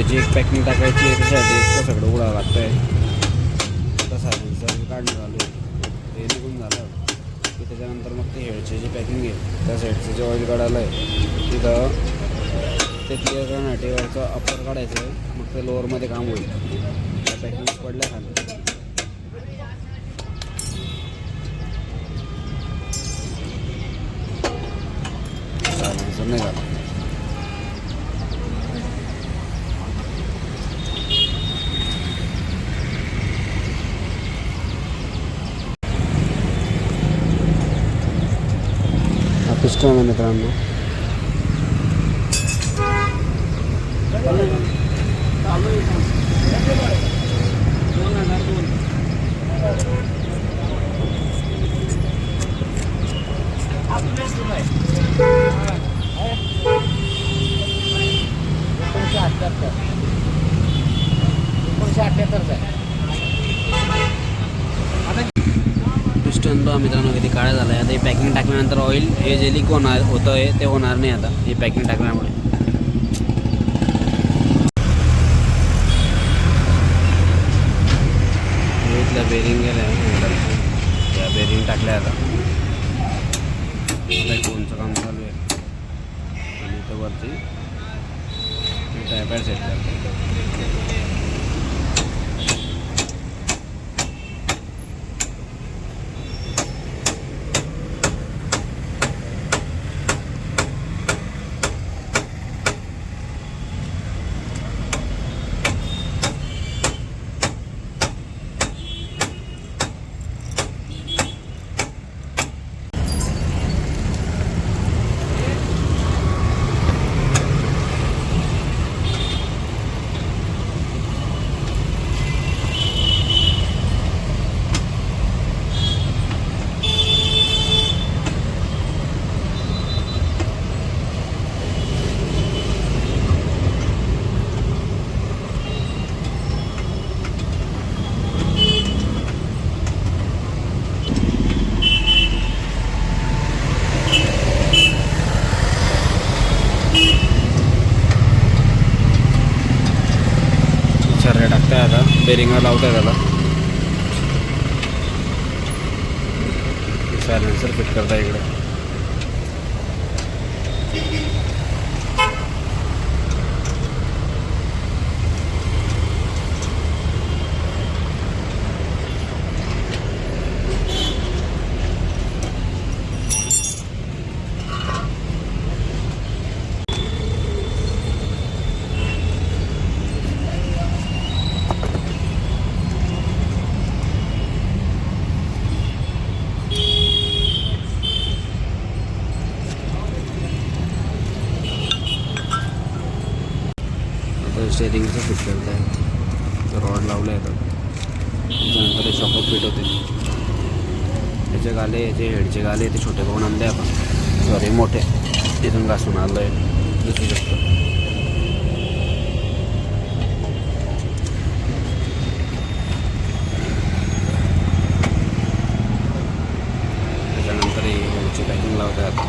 हेडची एक पॅकिंग टाकायची आहे त्याच्यासाठी इतकं सगळं उडावं लागतं आहे आता सायलेन्सर काढणं झालं ते निघून झालं. की त्याच्यानंतर मग ते हेडचे जे पॅकिंग आहे त्या साईडचं जे ऑइल काढायला आहे तिथं ते क्लिअर करण्यासाठी वरचं अप्पर काढायचं आहे मग ते लोअरमध्ये काम होईल. त्या पॅकिंग पडल्या खाली. नाही झालं सिस्टम आहे मित्रांनो. एकोणीसशे अठ्ठ्याहत्तर एकोणीसशे अठ्ठ्याहत्तरचा आहे पिस्टन बघा मित्रांनो किती काळा झाला आहे आता हे पॅकिंग टाकल्यानंतर ऑइल हे जे लिक होणार होतं आहे ते होणार नाही आता हे पॅकिंग टाकल्यामुळे. इथलं बेरिंग गेलं आहे त्या बेरिंग टाकल्या आता. आता कोणचं काम चालू आहे? आणि इथं वरती टायपॅड सेट करतो छर्रे आता. बेरिंगला लावताय त्याला. सायलेन्सर फिट करताय इकडे. स्टेरिंगचं फिट करताय रॉड लावलं आहे त्याच्यानंतर हे शॉकअप फिट होते. याचे गाले याचे हेडचे गाले ते छोटे पाहून आणले आपण. सॉरी मोठे. तिथून घासून आलं आहे दिसू शकतो. त्याच्यानंतर हे हेडची पॅकिंग लावतात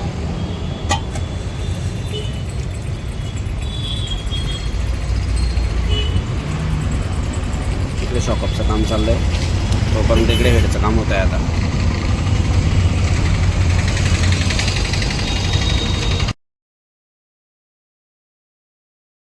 इकडे शॉकअपचं काम चाललं आहे तोपर्यंत इकडे हेडचं काम होतं आहे आता.